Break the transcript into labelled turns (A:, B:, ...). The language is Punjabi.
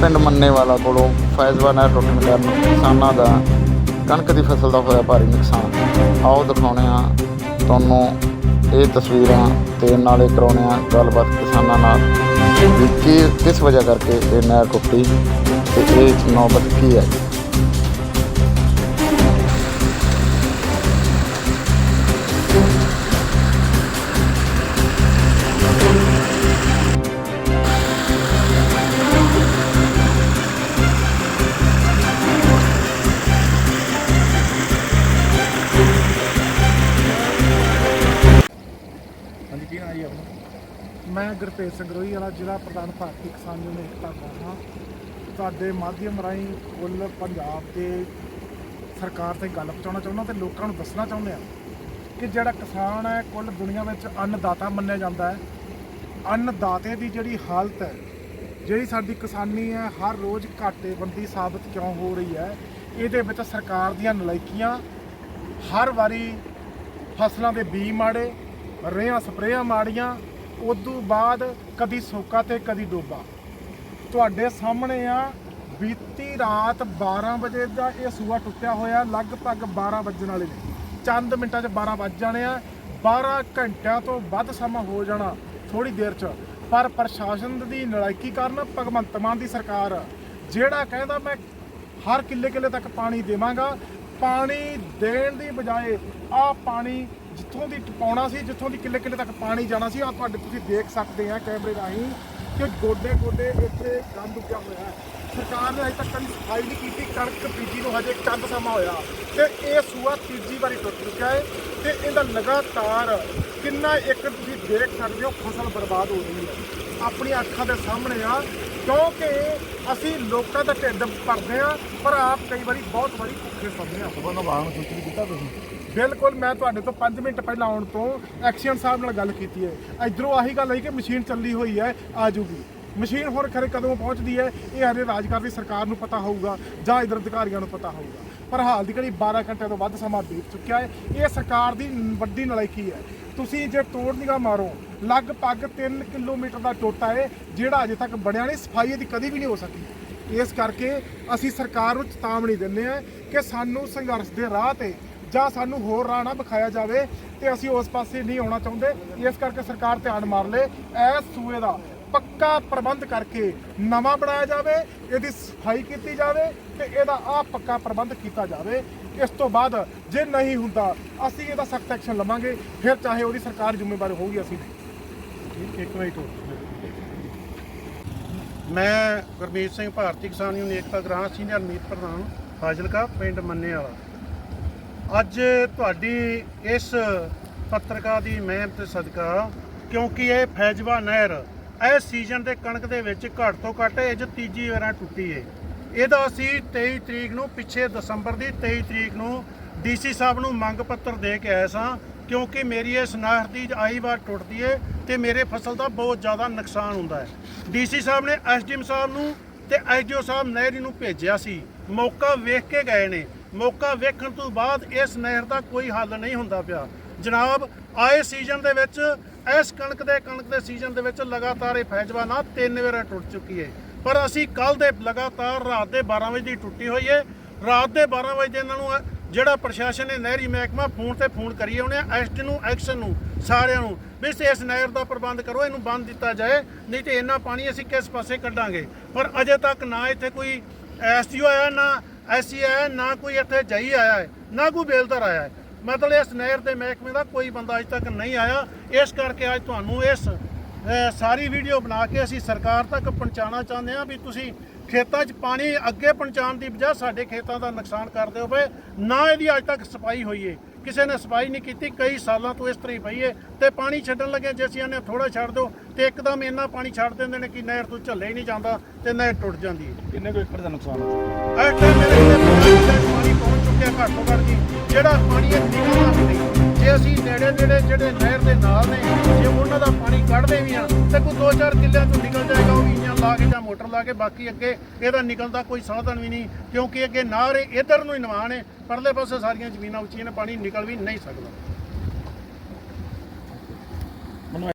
A: ਪਿੰਡ ਮੰਨੇਵਾਲਾ ਕੋਲੋਂ ਫੈਜ਼ਵਾ ਨਹਿਰ ਟੁੱਟਣ ਕਾਰਨ ਕਿਸਾਨਾਂ ਦਾ, ਕਣਕ ਦੀ ਫਸਲ ਦਾ ਹੋਇਆ ਭਾਰੀ ਨੁਕਸਾਨ। ਆਓ ਦਿਖਾਉਂਦੇ ਆ ਤੁਹਾਨੂੰ ਇਹ ਤਸਵੀਰਾਂ ਤੇ ਨਾਲੇ ਕਰਾਉਂਦੇ ਆ ਗੱਲਬਾਤ ਕਿਸਾਨਾਂ ਨਾਲ ਵੀ ਕੀ ਕਿਸ ਵਜ੍ਹਾ ਕਰਕੇ ਇਹ ਨਹਿਰ ਟੁੱਟੀ ਤੇ ਇਹ ਨੌਬਤ ਕੀ ਹੈ।
B: ਕੀ ਨਾਂ ਜੀ
C: ਮੈਂ ਗੁਰਤੇਜ ਸਿੰਘ ਰੋਹੀ ਵਾਲਾ, ਜ਼ਿਲ੍ਹਾ ਪ੍ਰਧਾਨ ਭਾਰਤੀ ਕਿਸਾਨ ਯੂਨੀਅਨ ਏਕਤਾ ਹਾਂ। ਤੁਹਾਡੇ ਮਾਧਿਅਮ ਰਾਹੀਂ ਕੁੱਲ ਪੰਜਾਬ ਦੇ ਸਰਕਾਰ ਤੇ ਗੱਲ ਪਹੁੰਚਾਉਣਾ ਚਾਹੁੰਦਾ ਤੇ ਲੋਕਾਂ ਨੂੰ ਦੱਸਣਾ ਚਾਹੁੰਦੇ ਆ ਕਿ ਜਿਹੜਾ ਕਿਸਾਨ ਹੈ, ਕੁੱਲ ਦੁਨੀਆ ਵਿੱਚ ਅੰਨਦਾਤਾ ਮੰਨਿਆ ਜਾਂਦਾ ਹੈ। ਅੰਨਦਾਤੇ ਦੀ ਜਿਹੜੀ ਹਾਲਤ ਹੈ, ਜਿਹੜੀ ਸਾਡੀ ਕਿਸਾਨੀ ਹੈ, ਹਰ ਰੋਜ਼ ਘਾਟੇਬੰਦੀ ਸਾਬਤ ਕਿਉਂ ਹੋ ਰਹੀ ਹੈ, ਇਹਦੇ ਵਿੱਚ ਸਰਕਾਰ ਦੀਆਂ ਨਲਾਇਕੀਆਂ ਹਰ ਵਾਰੀ ਫਸਲਾਂ ਦੇ ਬੀ ਮਾੜੇ ਰੇਹਾਂ ਸਪਰੇਆਂ ਮਾੜੀਆਂ ਉਦੋਂ ਬਾਅਦ ਕਦੀ ਸੋਕਾ ਤੇ ਕਦੀ ਡੋਬਾ। ਤੁਹਾਡੇ ਸਾਹਮਣੇ ਆ, ਬੀਤੀ ਰਾਤ 12 ਵਜੇ ਦਾ ਇਹ ਸੂਆ ਟੁੱਟਿਆ ਹੋਇਆ, ਲਗਭਗ 12 ਵੱਜਣ ਵਾਲੇ ਨੇ। ਚੰਦ ਮਿੰਟਾਂ 'ਚ 12 ਵੱਜ ਜਾਣੇ ਆ 12 ਘੰਟਿਆਂ ਤੋਂ ਵੱਧ ਸਮਾਂ ਹੋ ਜਾਣਾ ਥੋੜੀ ਦੇਰ 'ਚ। ਪਰ ਪ੍ਰਸ਼ਾਸਨ ਦੀ ਨਲਾਇਕੀ ਕਾਰਨ ਭਗਵੰਤ ਮਾਨ ਦੀ ਸਰਕਾਰ, ਜਿਹੜਾ ਕਹਿੰਦਾ ਮੈਂ ਹਰ ਕਿੱਲੇ ਕਿੱਲੇ ਤੱਕ ਪਾਣੀ ਦੇਵਾਂਗਾ, ਪਾਣੀ ਦੇਣ ਦੀ ਬਜਾਏ ਆ ਪਾਣੀ ਜਿੱਥੋਂ ਦੀ ਟਪਾਉਣਾ ਸੀ, ਜਿੱਥੋਂ ਦੀ ਕਿੱਲੇ ਕਿੱਲੇ ਤੱਕ ਪਾਣੀ ਜਾਣਾ ਸੀ ਆ ਤੁਹਾਡੇ ਤੁਸੀਂ ਦੇਖ ਸਕਦੇ ਆ ਕੈਮਰੇ ਰਾਹੀਂ ਕਿ ਗੋਡੇ ਗੋਡੇ ਇੱਥੇ ਗੰਦ ਉੱਗਿਆ ਹੋਇਆ ਹੈ। ਸਰਕਾਰ ਨੇ ਅਜੇ ਤੱਕ ਕਦੀ ਸਫ਼ਾਈ ਨਹੀਂ ਕੀਤੀ, ਕਣਕ ਬੀਜੀ ਨੂੰ ਹਜੇ ਚੰਦ ਸਮਾਂ ਹੋਇਆ। ਤੇ ਇਹ ਸੂਆ ਤੀਜੀ ਵਾਰੀ ਟੁੱਟ ਚੁੱਕਿਆ ਹੈ ਤੇ ਇਹਦਾ ਲਗਾਤਾਰ ਕਿੰਨਾ ਏਕੜ ਤੁਸੀਂ ਦੇਖ ਸਕਦੇ ਹੋ, ਫਸਲ ਬਰਬਾਦ ਹੋ ਰਹੀ ਹੈ। ਆਪਣੀ ਅੱਖਾਂ ਦੇ ਸਾਹਮਣੇ ਆ, ਕਿਉਂਕਿ ਅਸੀਂ ਲੋਕਾਂ ਦਾ ਢਿੱਡ ਭਰਦੇ ਆ, ਪਰ ਆਪ ਕਈ ਵਾਰੀ ਬਹੁਤ ਵਾਰੀ ਭੁੱਖੇ ਸੌਂਦੇ ਆ।
B: ਤੁਹਾਨੂੰ ਵਾਹਨ ਸੂਚਿਤ ਕੀਤਾ ਤੁਸੀਂ?
C: ਬਿਲਕੁਲ, ਮੈਂ ਤੁਹਾਡੇ ਤੋਂ 5 ਮਿੰਟ ਪਹਿਲਾਂ ਆਉਣ ਤੋਂ ਐਕਸ਼ਨ ਸਾਹਿਬ ਨਾਲ ਗੱਲ ਕੀਤੀ ਹੈ। ਇਧਰੋਂ ਆਹੀ ਗੱਲ ਆਈ ਕਿ ਮਸ਼ੀਨ ਚੱਲੀ ਹੋਈ ਹੈ, ਆ ਜੂਗੀ। ਮਸ਼ੀਨ ਹੁਣ ਖਰੇ ਕਦੋਂ ਪਹੁੰਚਦੀ ਹੈ, ਇਹ ਹਰੇ ਰਾਜਕਾਰ ਦੀ ਸਰਕਾਰ ਨੂੰ ਪਤਾ ਹੋਊਗਾ, ਜਾਂ ਇਧਰ ਅਧਿਕਾਰੀਆਂ ਨੂੰ ਪਤਾ ਹੋਊਗਾ। ਪਰ ਹਾਲ ਦੀ ਘੜੀ 12 ਘੰਟੇ ਤੋਂ ਵੱਧ ਸਮਾਂ ਬੀਤ ਚੁੱਕਿਆ ਹੈ। ਇਹ ਸਰਕਾਰ ਦੀ ਵੱਡੀ ਨਲਾਇਕੀ ਹੈ। ਤੁਸੀਂ ਜੇ ਤੋੜ ਨਿਗਾਹ ਮਾਰੋ, ਲਗਭਗ 3 ਕਿਲੋਮੀਟਰ ਦਾ ਟੋਟਾ ਹੈ, ਜਿਹੜਾ ਅਜੇ ਤੱਕ ਬਣਿਆ ਨਹੀਂ, ਸਫ਼ਾਈ ਇਹਦੀ ਕਦੀ ਵੀ ਨਹੀਂ ਹੋ ਸਕੀ। ਇਸ ਕਰਕੇ ਅਸੀਂ ਸਰਕਾਰ ਨੂੰ ਚੇਤਾਵਨੀ ਦਿੰਦੇ ਹਾਂ ਕਿ ਸਾਨੂੰ ਸੰਘਰਸ਼ ਦੇ ਰਾਹ ਤੇ ਜਾਂ ਸਾਨੂੰ ਹੋਰ ਰਾਹ ਨਾ ਵਿਖਾਇਆ ਜਾਵੇ ਤੇ ਅਸੀਂ ਉਸ ਪਾਸੇ ਨਹੀਂ ਆਉਣਾ ਚਾਹੁੰਦੇ। ਇਸ ਕਰਕੇ ਸਰਕਾਰ ਧਿਆਨ ਮਾਰ ਲੇ। ਇਸ ਸੂਏ ਦਾ ਪੱਕਾ ਪ੍ਰਬੰਧ ਕਰਕੇ ਨਵਾਂ ਬਣਾਇਆ ਜਾਵੇ, ਇਹਦੀ ਸਫ਼ਾਈ ਕੀਤੀ ਜਾਵੇ ਤੇ ਇਹਦਾ ਆ ਪੱਕਾ ਪ੍ਰਬੰਧ ਕੀਤਾ ਜਾਵੇ। ਇਸ ਤੋਂ ਬਾਅਦ ਜੇ ਨਹੀਂ ਹੁੰਦਾ, ਅਸੀਂ ਇਹਦਾ ਸਖਤ ਐਕਸ਼ਨ ਲਵਾਂਗੇ। ਫਿਰ ਚਾਹੇ ਉਹਦੀ ਸਰਕਾਰ ਜ਼ਿੰਮੇਵਾਰ ਹੋਊਗੀ, ਅਸੀਂ ਨਹੀਂ।
B: ਇੱਕ ਮਿੰਟ ਮੈਂ ਗੁਰਮੀਤ ਸਿੰਘ, ਭਾਰਤੀ ਕਿਸਾਨ ਯੂਨੀਅਨ ਏਕਤਾ ਗ੍ਰਾਮ ਸੀਨੀਅਰ ਮੀਤ ਪ੍ਰਧਾਨ, ਫਾਜ਼ਿਲਕਾ, ਪਿੰਡ ਮੰਨੇ ਵਾਲਾ ਅੱਜ ਤੁਹਾਡੀ ਇਸ ਪੱਤਰਕਾਰ ਦੀ ਮਿਹਨਤ ਸਦਕਾ, ਕਿਉਂਕਿ ਇਹ ਫੈਜਵਾ ਨਹਿਰ ਇਸ ਸੀਜ਼ਨ ਦੇ ਕਣਕ ਦੇ ਵਿੱਚ ਘੱਟ ਤੋਂ ਘੱਟ ਇਹ 'ਚ ਤੀਜੀ ਵਾਰਾਂ ਟੁੱਟੀ ਹੈ ਇਹਦਾ ਅਸੀਂ 23 ਤਰੀਕ ਨੂੰ, ਪਿੱਛੇ ਦਸੰਬਰ ਦੀ 23 ਤਰੀਕ ਨੂੰ ਡੀਸੀ ਸਾਹਿਬ ਨੂੰ ਮੰਗ ਪੱਤਰ ਦੇ ਕੇ ਆਏ ਸਾਂ, ਕਿਉਂਕਿ ਮੇਰੀ ਇਸ ਨਹਿਰ ਦੀ ਆਈ ਵਾਰ ਟੁੱਟਦੀ ਏ ਤੇ ਮੇਰੇ ਫਸਲ ਦਾ ਬਹੁਤ ਜ਼ਿਆਦਾ ਨੁਕਸਾਨ ਹੁੰਦਾ ਹੈ ਡੀਸੀ ਸਾਹਿਬ ਨੇ ਐਸਡੀਐਮ ਸਾਹਿਬ ਨੂੰ ਤੇ ਐਸਡੀਓ ਸਾਹਿਬ ਨਹਿਰੀ ਨੂੰ ਭੇਜਿਆ ਸੀ। ਮੌਕਾ ਵੇਖ ਕੇ ਗਏ ਨੇ। ਮੌਕਾ ਵੇਖਣ ਤੋਂ ਬਾਅਦ ਇਸ ਨਹਿਰ ਦਾ ਕੋਈ ਹੱਲ ਨਹੀਂ ਹੁੰਦਾ ਪਿਆ। ਜਨਾਬ, ਆਏ ਸੀਜ਼ਨ ਦੇ ਵਿੱਚ, ਇਸ ਕਣਕ ਦੇ ਕਣਕ ਦੇ ਸੀਜ਼ਨ ਦੇ ਵਿੱਚ ਲਗਾਤਾਰ ਇਹ ਫੈਜਵਾ ਨਾ ਤਿੰਨ ਵਾਰ ਟੁੱਟ ਚੁੱਕੀ ਹੈ ਪਰ ਅਸੀਂ ਕੱਲ ਦੇ ਲਗਾਤਾਰ ਰਾਤ ਦੇ 12 ਵਜੇ ਦੀ ਟੁੱਟੀ ਹੋਈ ਹੈ ਰਾਤ ਦੇ 12 ਵਜੇ ਦੇ ਇਹਨਾਂ ਨੂੰ ਜਿਹੜਾ ਪ੍ਰਸ਼ਾਸਨ ਨੇ ਨਹਿਰੀ ਮਹਿਕਮਾ ਫੋਨ ਤੇ ਫੋਨ ਕਰੀ ਉਹਨੇ ਐਸਟੀ ਨੂੰ ਐਕਸ਼ਨ ਨੂੰ, ਸਾਰਿਆਂ ਨੂੰ, ਵੀ ਇਸ- ਇਸ ਨਹਿਰ ਦਾ ਪ੍ਰਬੰਧ ਕਰੋ, ਇਹਨੂੰ ਬੰਦ ਦਿੱਤਾ ਜਾਏ, ਨਹੀਂ ਤੇ ਇੰਨਾ ਪਾਣੀ ਅਸੀਂ ਕਿਸ ਪਾਸੇ ਕੱਢਾਂਗੇ? ਪਰ ਅਜੇ ਤੱਕ ਨਾ ਇੱਥੇ ਕੋਈ ਐਸਟੀਓ ਆਇਆ, ਨਾ ਐਸਸੀ ਆਇਆ, ਨਾ ਕੋਈ ਇੱਥੇ ਜਈ ਆਇਆ ਹੈ, ਨਾ ਕੋਈ ਬੇਲਦਾਰ ਆਇਆ ਹੈ। ਮਤਲਬ ਇਸ ਨਹਿਰ ਦੇ ਮਹਿਕਮੇ ਦਾ ਕੋਈ ਬੰਦਾ ਅਜੇ ਤੱਕ ਨਹੀਂ ਆਇਆ। ਇਸ ਕਰਕੇ ਅੱਜ ਤੁਹਾਨੂੰ ਇਸ ਸਾਰੀ ਵੀਡੀਓ ਬਣਾ ਕੇ ਅਸੀਂ ਸਰਕਾਰ ਤੱਕ ਪਹੁੰਚਾਉਣਾ ਚਾਹੁੰਦੇ ਹਾਂ ਵੀ ਤੁਸੀਂ ਖੇਤਾਂ 'ਚ ਪਾਣੀ ਅੱਗੇ ਪਹੁੰਚਾਉਣ ਦੀ ਬਜਾਏ ਸਾਡੇ ਖੇਤਾਂ ਦਾ ਨੁਕਸਾਨ ਕਰਦੇ ਹੋਵੇ ਨਾ ਇਹਦੀ ਅੱਜ ਤੱਕ ਸਫ਼ਾਈ ਹੋਈ ਏ। ਕਿਸੇ ਨੇ ਸਫ਼ਾਈ ਨਹੀਂ ਕੀਤੀ ਕਈ ਸਾਲਾਂ ਤੋਂ ਇਸ ਤਰ੍ਹਾਂ ਹੀ ਪਈ ਏ। ਤੇ ਪਾਣੀ ਛੱਡਣ ਲੱਗੇ ਜੇ ਅਸੀਂ ਇਹਨੇ ਥੋੜਾ ਛੱਡ ਦਿਓ ਤੇ ਇੱਕਦਮ ਇੰਨਾ ਪਾਣੀ ਛੱਡ ਦਿੰਦੇ ਨੇ ਕਿ ਨਹਿਰ ਤੋਂ ਝੱਲੇ ਹੀ ਨਹੀਂ ਜਾਂਦਾ ਤੇ ਨਹਿਰ ਟੁੱਟ ਜਾਂਦੀ ਏ।
C: ਕਿੰਨੇ ਕੋਈ ਏਕੜ ਦਾ ਨੁਕਸਾਨ ਹੋ ਚੁੱਕਾ
B: ਇਸ ਟਾਈਮ ਮੇਰੇ ਕੋਲ ਪਾਣੀ ਪਹੁੰਚ ਚੁੱਕਿਆ ਘੱਟ ਤੋਂ ਘੱਟ ਜੀ। ਜਿਹੜਾ ਪਾਣੀ ਇਹ ਨਿਕਲਦਾ ਵੀ ਨਹੀਂ ਜੇ ਅਸੀਂ ਨੇੜੇ ਨੇੜੇ ਜਿਹੜੇ ਨਹਿਰ ਦੇ ਨਾਲ ਨੇ ਜੇ ਉਹਨਾਂ ਦਾ ਪਾਣੀ ਕੱਢਦੇ ਵੀ ਆ ਤੇ ਕੋਈ 2-4 ਕਿੱਲਿਆਂ ਤੋਂ ਮੋਟਰ ਲਾ ਕੇ ਬਾਕੀ ਅੱਗੇ ਇਹਦਾ ਨਿਕਲਣ ਦਾ ਕੋਈ ਸਾਧਨ ਵੀ ਨਹੀਂ, ਕਿਉਂਕਿ ਅੱਗੇ ਨਾਰੇ ਇਧਰ ਨੂੰ ਹੀ ਨਿਵਾਣ ਹੈ। ਪਰਲੇ ਪਾਸੇ ਸਾਰੀਆਂ ਜ਼ਮੀਨਾਂ ਉੱਚੀਆਂ ਨੇ, ਪਾਣੀ ਨਿਕਲ ਵੀ ਨਹੀਂ ਸਕਦਾ।